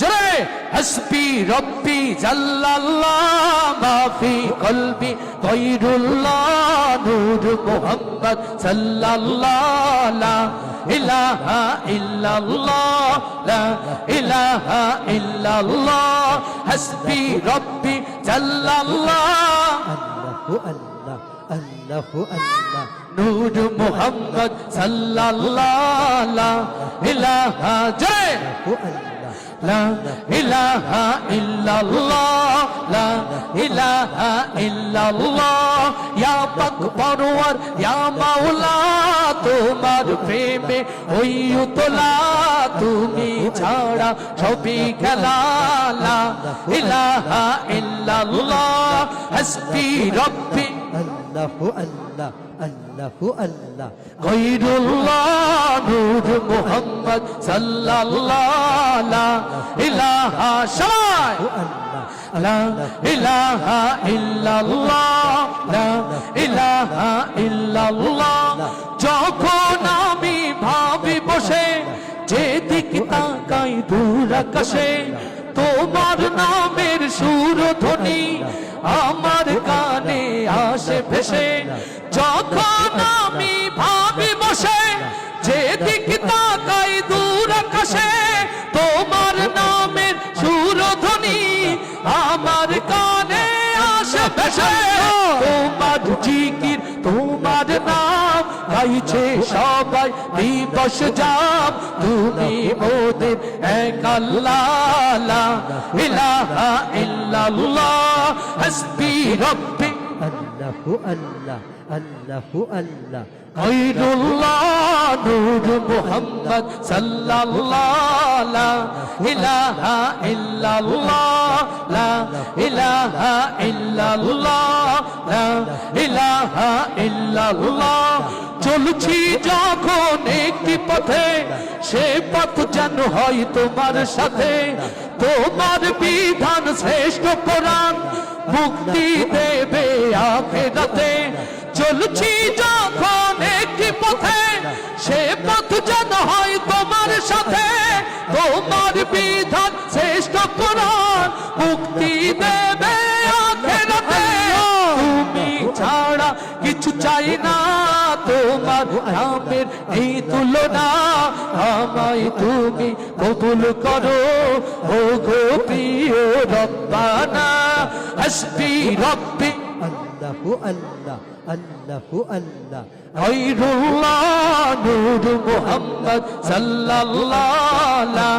জোরে, হাসবি, রব্বি, জাল্লাল্লাহ, মাফি, কলবি গৈরুল্লাহ নূর মুহাম্মদ সাল্লাল্লাহ। লা ইলাহা ইল্লাল্লাহ, লা ইলাহা ইল্লাল্লাহ। হাসবি, রব্বি আল্লাহ আল্লাহ। নূর মোহাম্মদ সাল্লাল্লাহ ইলাহা। জয় আল্লাহ লা ইলাহা ইল্লাল্লাহ লা ইলাহা ইল্লাল্লাহ। ইয়া পাক পরওয়ার ইয়া মাওলা তোমার প্রেমে ওই উতলা তুমি ছাড়া ছবি খেলা। লা ইলাহা ইল্লাল্লাহ। হাসবি রব্বি আল্লাহু আল্লাহ আল্লাহু আল্লাহ। গৈরুল্লাহ নূর মুহাম্মদ সাল্লাল্লাহ লা ইলাহা সবাই লা ইলাহা ইল্লাল্লাহ লা ইলাহা ইল্লাল্লাহ। যখন আমি ভাবি বসে যেদিকে তাকাই দূর আকাশে তোমার নামের সুরধ্বনি আমার যেদিকে তাকাই দূর আকাশে তোমার নামের সুরধ্বনি আমার কানে আসে ভেসে। তোমার জিকির তোমার নাম গাইছে সবাই দিবস যাম তুমি মোদের এক আল্লাহ ইলাহা ইল্লাল্লাহ হাসবি রব্বি। আল্লাহু আল্লাহ আল্লাহু আল্লাহ গৈরুল্লাহ নূর মুহাম্মদ সাল্লাল্লাহ, ইলাহা ইল্লাল্লাহ, লা ইলাহা ইল্লাল্লাহ, লা ইলাহা ইল্লাল্লাহ। চলছি যখন একটি পথে, সে পথ যেন হয় তোমার সাথে। তোমার বিধান শ্রেষ্ঠ কোরআন, মুক্তি দেবে আখেরাতে। চলছি যখন একটি পথে সে পথ যেন হয় তোমার সাথে, তোমার বিধান শ্রেষ্ঠ কোরআন মুক্তি দেবে তুমি ছাড়া কিছু চাই না, তোমার নামের এই তুলনা আমায় তুমি কবুল করো। ও গো প্রিয় রব্বানা, হাসবি রব্বি আল্লাহু আল্লাহ আল্লাহু আল্লাহ গৈরুল্লাহ নূর মুহাম্মদ সাল্লাল্লাহ লা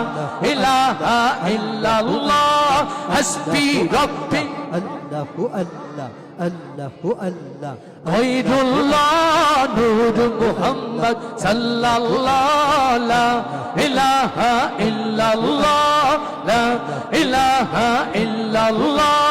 ইলাহা ইল্লাল্লাহ হাসবি রব্বি আল্লাহু আল্লাহ আল্লাহু আল্লাহ গৈরুল্লাহ নূর মুহাম্মদ সাল্লাল্লাহ লা ইলাহা ইল্লাল্লাহ লা ইলাহা ইল্লাল্লাহ